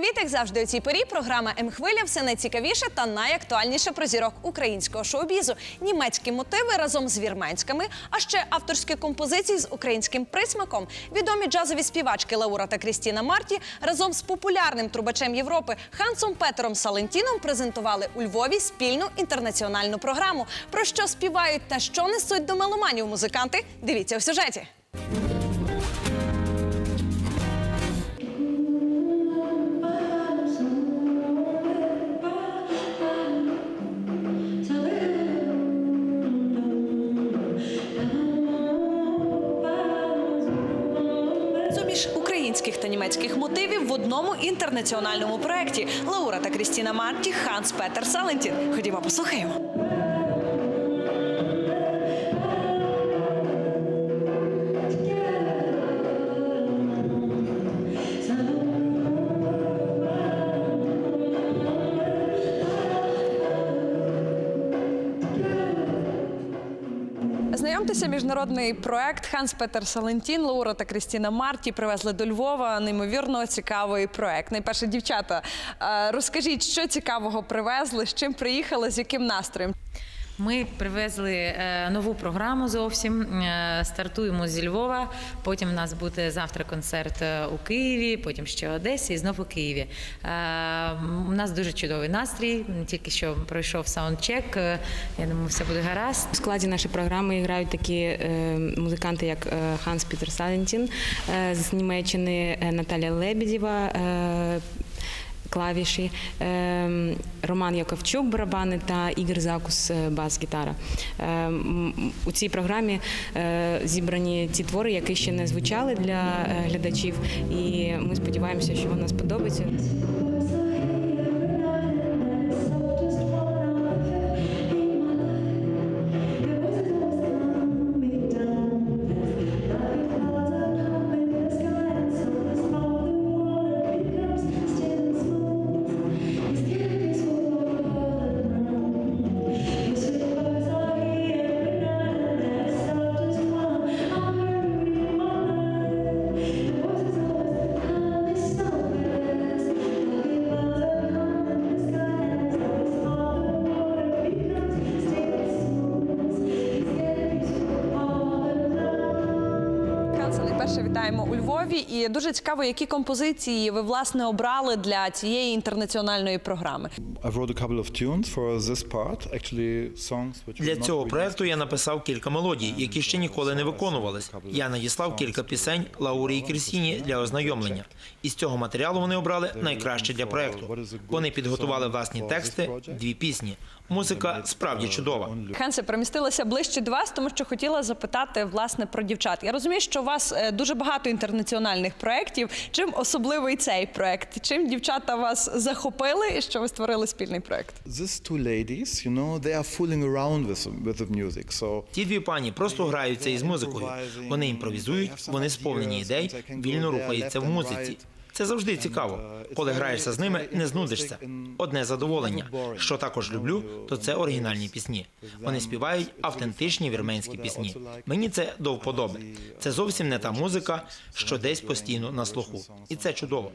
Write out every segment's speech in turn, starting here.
привіт! Як завжди у цій порі програма М-хвиля все найцікавіше та найактуальніше про зірок українського шоу-бізу. Німецькі мотиви разом з вірменськими, а ще авторські композиції з українським присмаком. Відомі джазові співачки Лаура та Крістіна Марті разом з популярним трубачем Європи Хансом Петером Салентіном презентували у Львові спільну інтернаціональну програму. Про що співають та що несуть до меломанів музиканти? Дивіться у сюжеті. Суміш українських та німецьких мотивів в одному інтернаціональному проєкті. Лаура та Крістіна Марті, Ханс Петер Салентін. Ходімо, послухаємо. Знайомтеся, міжнародний проект Ханс Петер Салентін, Лаура та Крістіна Марті привезли до Львова. Неймовірно цікавий проект. Найперше, дівчата, е, розкажіть, що цікавого привезли, з чим приїхали, з яким настроєм. Ми привезли е, нову програму зовсім. Е, Стартуємо зі Львова. Потім у нас буде завтра концерт е, у Києві, потім ще Одесі і знову у Києві. У нас дуже чудовий настрій. Тільки що пройшов саундчек. Я думаю, все буде гаразд. У складі нашої програми грають такі музиканти, як Ханс Пітер Салентін з Німеччини, Наталя Лебедєва. Клавіші, е, Роман Яковчук, барабани та Ігор Закус, е, бас-гітара. Е, у цій програмі е, зібрані ті твори, які ще не звучали для е, глядачів, і ми сподіваємося, що вона сподобається. Найперше вітаємо у Львові. І дуже цікаво, які композиції ви власне обрали для цієї інтернаціональної програми. Для цього проекту я написав кілька мелодій, які ще ніколи не виконувались. Я надіслав кілька пісень Лаурі і Крістіні для ознайомлення. Із цього матеріалу вони обрали найкраще для проекту. Вони підготували власні тексти, дві пісні. Музика справді чудова. Хансе, перемістилася ближче до вас, тому що хотіла запитати власне про дівчат. Я розумію, що у вас е, дуже багато інтернаціональних проєктів. Чим особливий цей проєкт? Чим дівчата вас захопили і що ви створили спільний проєкт? Ті дві пані просто граються із музикою. Вони імпровізують, вони сповнені ідей, вільно рухаються в музиці. Це завжди цікаво. Коли граєшся з ними, не знудишся. Одне задоволення. Що також люблю, то це оригінальні пісні. Вони співають автентичні вірменські пісні. Мені це до вподоби. Це зовсім не та музика, що десь постійно на слуху. І це чудово.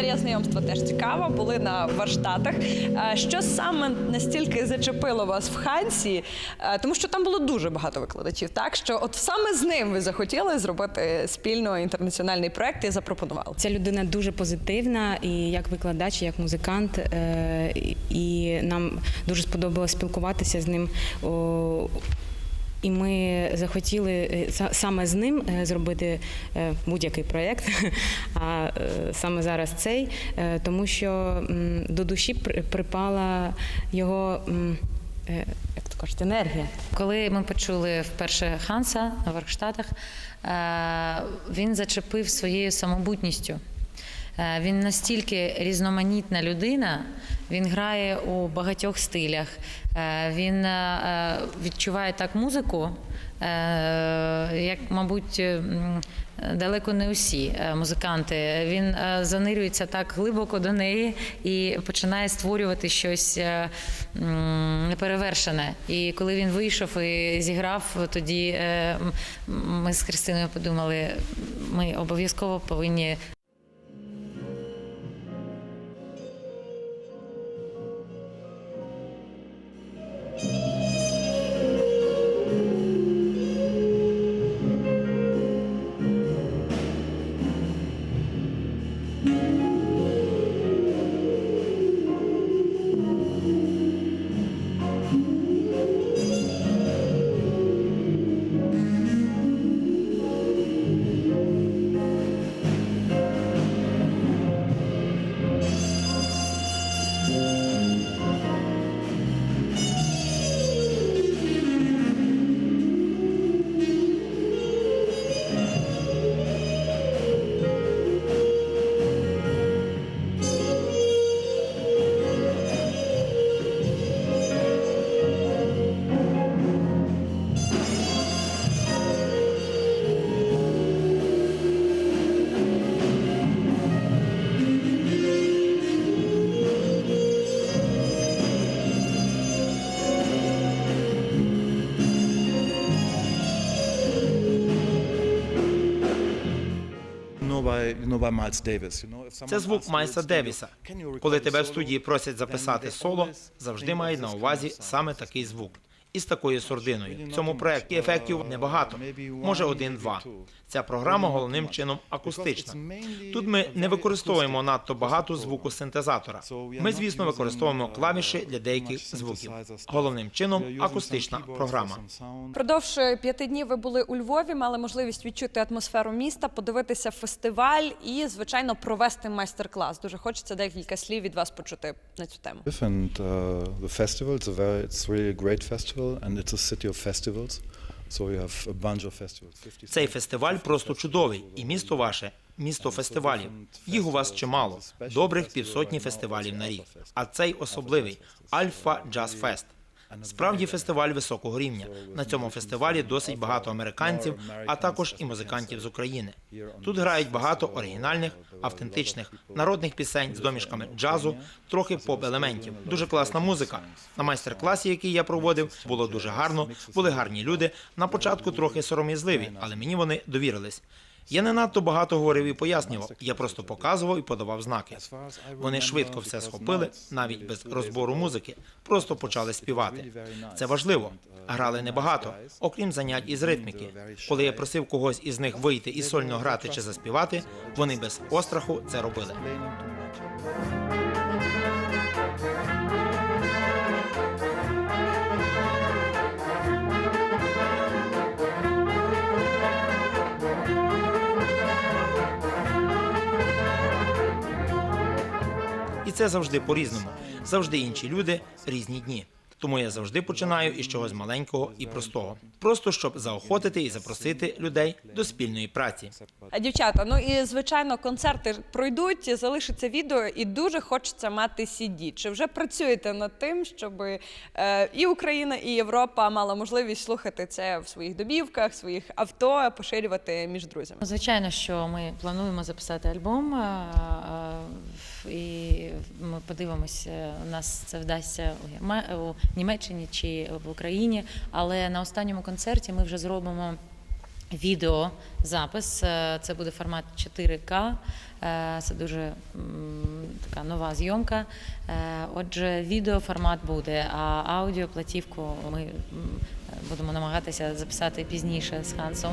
Історія знайомства теж цікава. Були на Варштатах. Е, Що саме настільки зачепило вас в Хансі? Е, Тому що там було дуже багато викладачів, так що от саме з ним ви захотіли зробити спільно інтернаціональний проект і запропонували. Ця людина дуже позитивна, і як викладач, і як музикант. е, І нам дуже сподобалося спілкуватися з ним. І ми захотіли е, саме з ним е, зробити е, будь-який проєкт, а саме зараз цей, тому що до душі при- припала його, як то кажуть, енергія. Коли ми почули вперше Ханса на Верхштатах, він зачепив своєю самобутністю. Він настільки різноманітна людина, він грає у багатьох стилях. Е, Він е, відчуває так музику, е, як, мабуть, далеко не усі е, музиканти. Він е, занирюється так глибоко до неї і починає створювати щось е, неперевершене. І коли він вийшов і зіграв, тоді е, ми з Христиною подумали, ми обов'язково повинні Це звук Майса Девіса. "Can Коли тебе в студії просять записати соло, завжди мають на увазі саме такий звук. І з такою сурдиною. В цьому проєкті ефектів Uh, небагато, може один-два. Ця програма головним чином акустична. Тут ми не використовуємо надто багато звуку синтезатора. Ми, звісно, використовуємо uh, клавіші для деяких звуків. Головним чином акустична програма. Продовж е, п'яти днів ви були у Львові, мали можливість відчути атмосферу міста, подивитися фестиваль і, звичайно, провести майстер-клас. Дуже хочеться декілька слів від вас почути на цю тему. And uh, the festival, it's a very, it's really great festival, and it's a city of festivals. So we have a bunch of festivals. Цей фестиваль просто чудовий, і місто ваше місто фестивалів. Їх у вас чимало, добрих півсотні фестивалів на рік. А цей особливий Альфа Джаз Фест. Справді фестиваль високого рівня. На цьому фестивалі досить багато американців, а також і музикантів з України. Тут грають багато оригінальних, автентичних, народних пісень з домішками джазу, трохи поп-елементів. Дуже класна музика. На майстер-класі, який я проводив, було дуже гарно. Були гарні люди. На початку трохи сором'язливі, але мені вони довірились. Я не надто багато говорив і пояснював. Я просто показував і подавав знаки. Вони швидко все схопили, навіть без розбору музики. Просто почали співати. Це важливо. Грали небагато, окрім занять із ритміки. Коли я просив когось із них вийти і сольно грати чи заспівати, вони без остраху це робили. Це завжди по-різному. Завжди інші люди, різні дні. Тому я завжди починаю із чогось маленького і простого, просто щоб заохотити і запросити людей до спільної праці. А дівчата, ну і звичайно, концерти пройдуть, залишиться відео, і дуже хочеться мати CD. Чи вже працюєте над тим, щоб е, і Україна, і Європа мала можливість слухати це в своїх домівках, в своїх авто, поширювати між друзями? Звичайно, що ми плануємо записати альбом, е, е, і ми подивимося, у нас це вдасться у Німеччині чи в Україні. Але на останньому концерті ми вже зробимо відеозапис. Е, Це буде формат 4К. Е, Це дуже така нова зйомка. Е, Отже, відеоформат буде, а аудіоплатівку ми будемо намагатися записати пізніше з Хансом.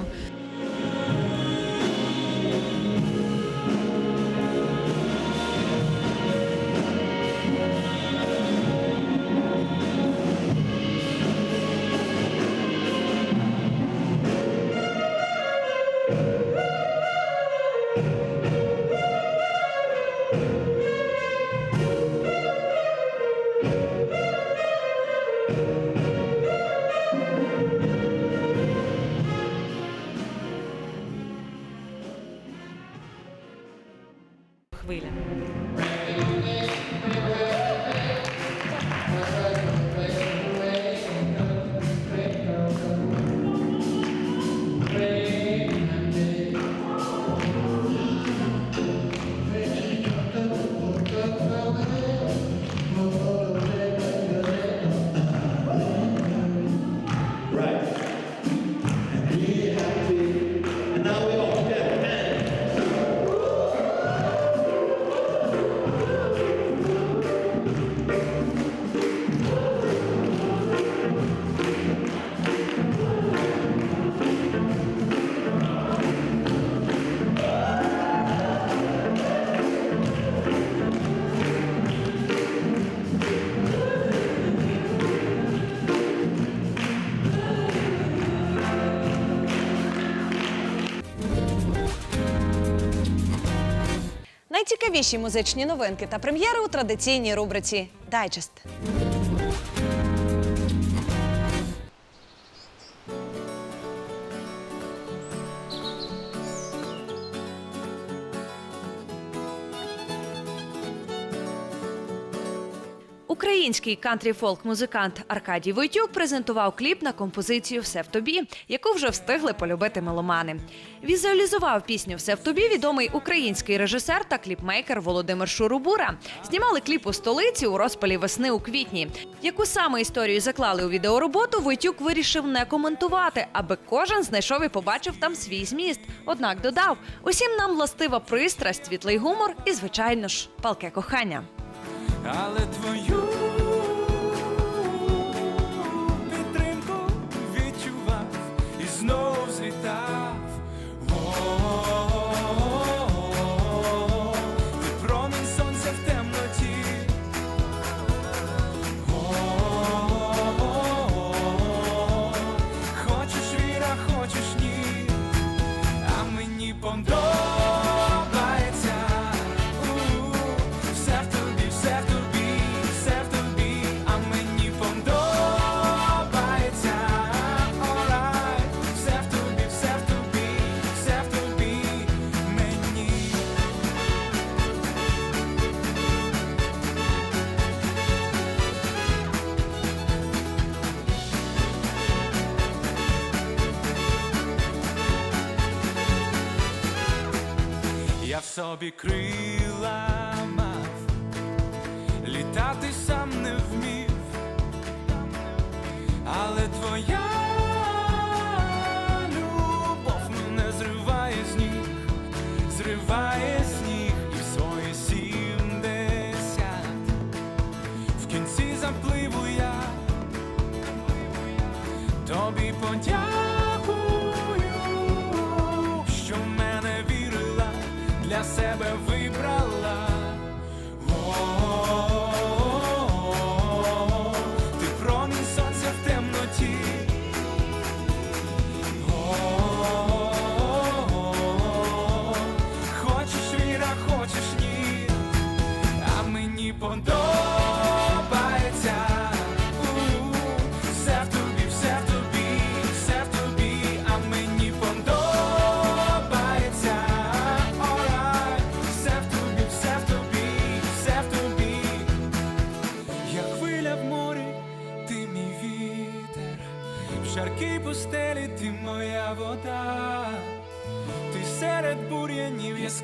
Найновіші музичні новинки та прем'єри у традиційній рубриці Дайджест. Український кантрі-фолк-музикант Аркадій Войтюк презентував кліп на композицію Все в тобі, яку вже встигли полюбити меломани. Візуалізував пісню Все в тобі відомий український режисер та кліпмейкер Володимир Шурубура. Знімали кліп у столиці у розпалі весни у квітні. Яку саме історію заклали у відеороботу, Войтюк вирішив не коментувати, аби кожен знайшов і побачив там свій зміст. Однак додав: усім нам властива пристрасть, світлий гумор і, звичайно ж, палке кохання. але твою Я в собі крила мав, літати сам не вмів, але твоя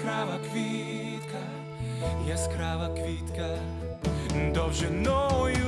яскрава квітка, яскрава квітка, довжиною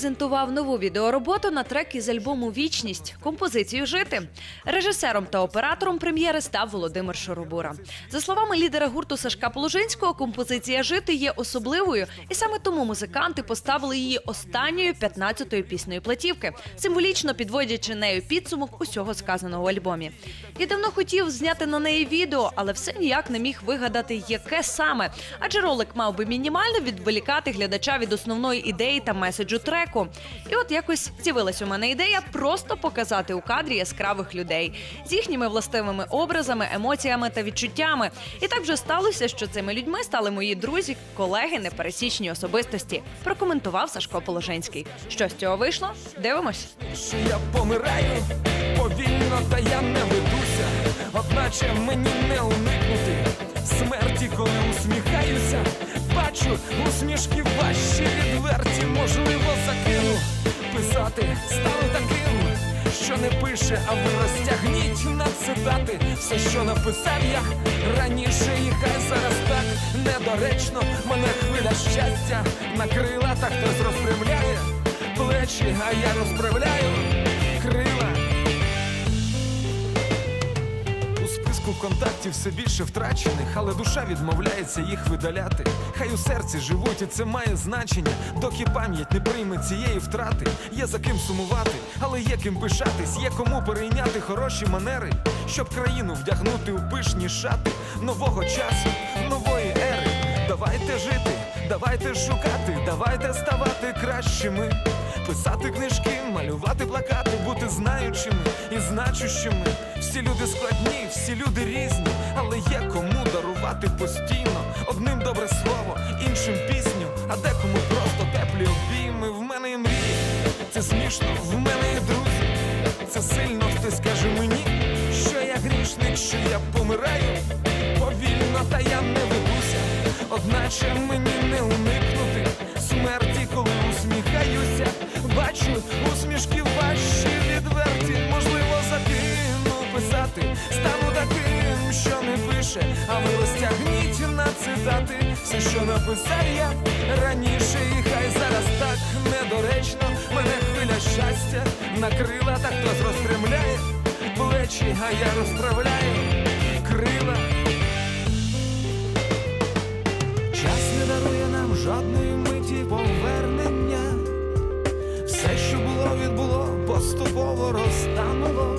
презентував нову відеороботу на трек із альбому Вічність композицію Жити. Режисером та оператором прем'єри став Володимир Шоробура. За словами лідера гурту Сашка Положинського, композиція Жити є особливою, і саме тому музиканти поставили її останньою 15-ю піснею платівки, символічно підводячи нею підсумок усього сказаного у альбомі. Я давно хотів зняти на неї відео, але все ніяк не міг вигадати, яке саме. Адже ролик мав би мінімально відволікати глядача від основної ідеї та меседжу треку. І от якось з'явилась у мене ідея просто показати у кадрі яскравих людей з їхніми властивими образами, емоціями та відчуттями. І так вже сталося, що цими людьми стали мої друзі, колеги, непересічні особистості. Прокоментував Сашко Положенський. Що з цього вийшло? Дивимось. що я помираю повільно, та я не ведуся, одначе мені не уникнути смерті, коли усміхаюся. Бачу усмішки ваші відверті, можливо, закину писати стану таким, що не пише, а ви розтягніть на цитати. Все, що написав я раніше, і хай зараз так. Недоречно мене хвиля щастя накрила, так хтось розпрямляє. Плечі, а я розправляю списку контактів все більше втрачених, але душа відмовляється їх видаляти. Хай у серці живуть, і це має значення, доки пам'ять не прийме цієї втрати. Є за ким сумувати, але є ким пишатись, є кому перейняти хороші манери, щоб країну вдягнути у пишні шати нового часу, нової ери. Давайте жити, давайте шукати, давайте ставати кращими. Писати книжки, малювати плакати, бути знаючими і значущими. Всі люди складні, всі люди різні, але є кому дарувати постійно. Одним добре слово, іншим пісню, а декому просто теплі обійми. В мене є мрії, це смішно, в мене є друзі. Це сильно хтось каже мені, що я грішник, що я помираю повільно, та я не ведуся. Одначе мені не уникнути смерті, коли усміхаюся. Бачу усмішки ваші відверті, можливо, закину писати. Стану таким, що не пише, а ви розтягніть на цитати все, що написав я раніше, і хай зараз так недоречно мене хвиля щастя накрила, так хтось розпрямляє плечі, а я розправляю крила. Розтануло.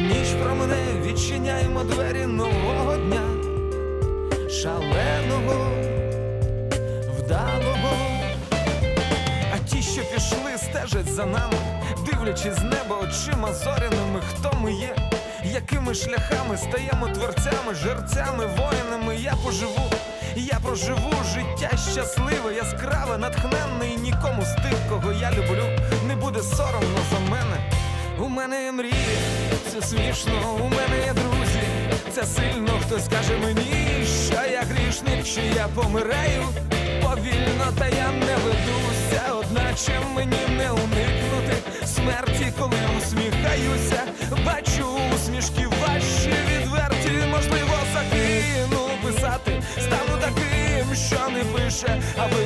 Ніч про мене відчиняємо двері нового дня, шаленого, вдалого. А ті, що пішли, стежать за нами, дивлячись з неба очима зоряними, хто ми є, якими шляхами стаємо творцями, жерцями, воїнами. Я поживу, я проживу життя щасливе, яскраве, натхненне, і нікому з тих, кого я люблю, буде соромно за мене. У мене є мрії, це смішно, у мене є друзі, це сильно. Хтось каже мені, що я грішник, що я помираю. Повільно, та я не ведуся, одначе мені не уникнути смерті, коли усміхаюся, бачу усмішки ваші відверті, можливо, закину писати, стану таким, що не пише, а ви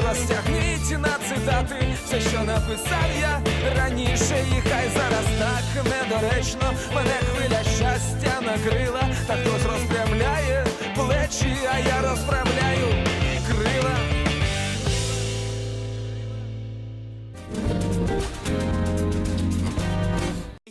розтягніть на цитати все, що написав я раніше, і хай зараз так недоречно мене хвиля щастя накрила, та хтось розпрямляє плечі, а я розправляю крила.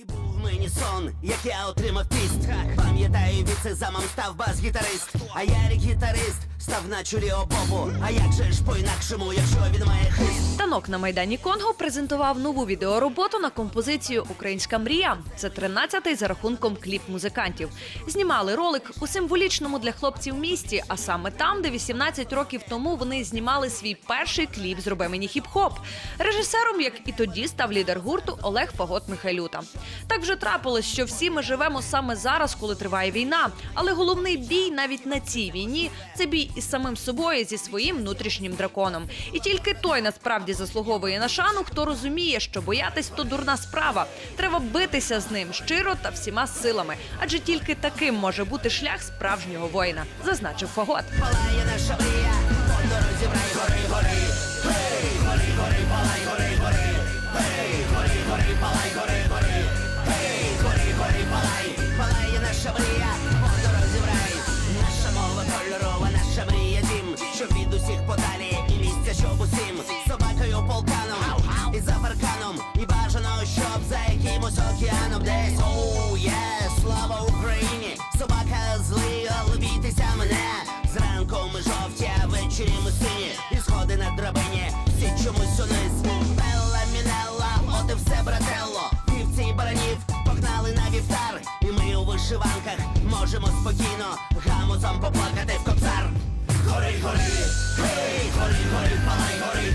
Був мені сон, як я отримав піст. Пам'ятаю, від сезамом став бас-гітарист, а я гітарист став на чолі обобу. А як же ж по-інакшому, якщо він має хист? Танок на майдані Конго презентував нову відеороботу на композицію Українська мрія. Це 13-й за рахунком кліп музикантів. Знімали ролик у символічному для хлопців місті, а саме там, де 18 років тому вони знімали свій перший кліп «Зроби мені хіп-хоп. Режисером, як і тоді, став лідер гурту Олег Фагот Михайлюта. Так вже трапилось, що всі ми живемо саме зараз, коли триває війна. Але головний бій навіть на цій війні це бій із самим собою зі своїм внутрішнім драконом. І тільки той насправді заслуговує на шану, хто розуміє, що боятись то дурна справа. Треба битися з ним щиро та всіма силами, адже тільки таким може бути шлях справжнього воїна, зазначив Фагот. Палає наша гори, гори. Гамузом поплакати в кобзар. Гори, гори, гей, гори, гори, палай, гори,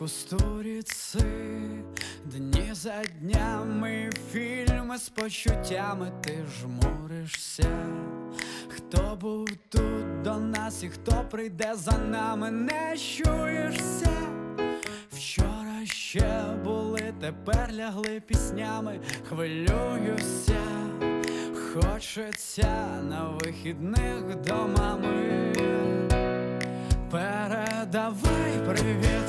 У сторіці, дні за днями, фільми з почуттями, ти жмуришся. Хто був тут до нас і хто прийде за нами, не чуєшся. Вчора ще були, тепер лягли піснями, хвилююся, хочеться на вихідних до мами. Передавай привіт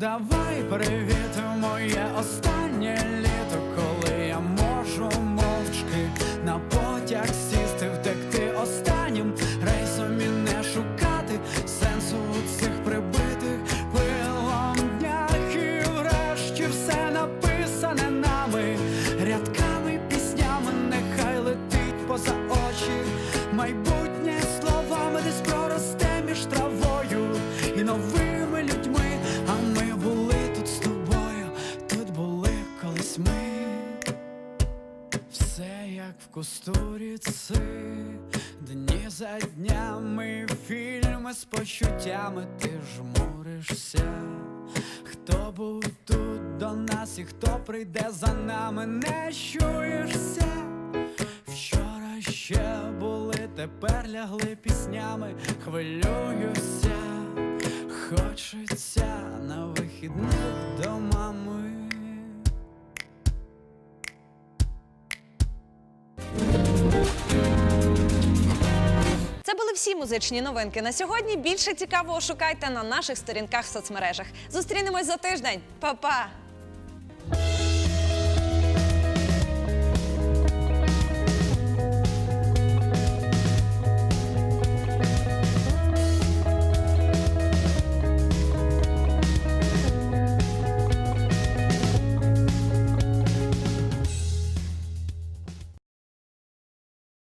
Передавай привіт моє останнє літо, коли я можу мовчки на потяг сісти, в дні за днями, фільми з почуттями, ти жмуришся. Хто був тут до нас і хто прийде за нами, не чуєшся. Вчора ще були, тепер лягли піснями, хвилююся, хочеться на вихідних до мами. Це були всі музичні новинки на сьогодні. Більше цікавого шукайте на наших сторінках в соцмережах. Зустрінемось за тиждень. Па-па!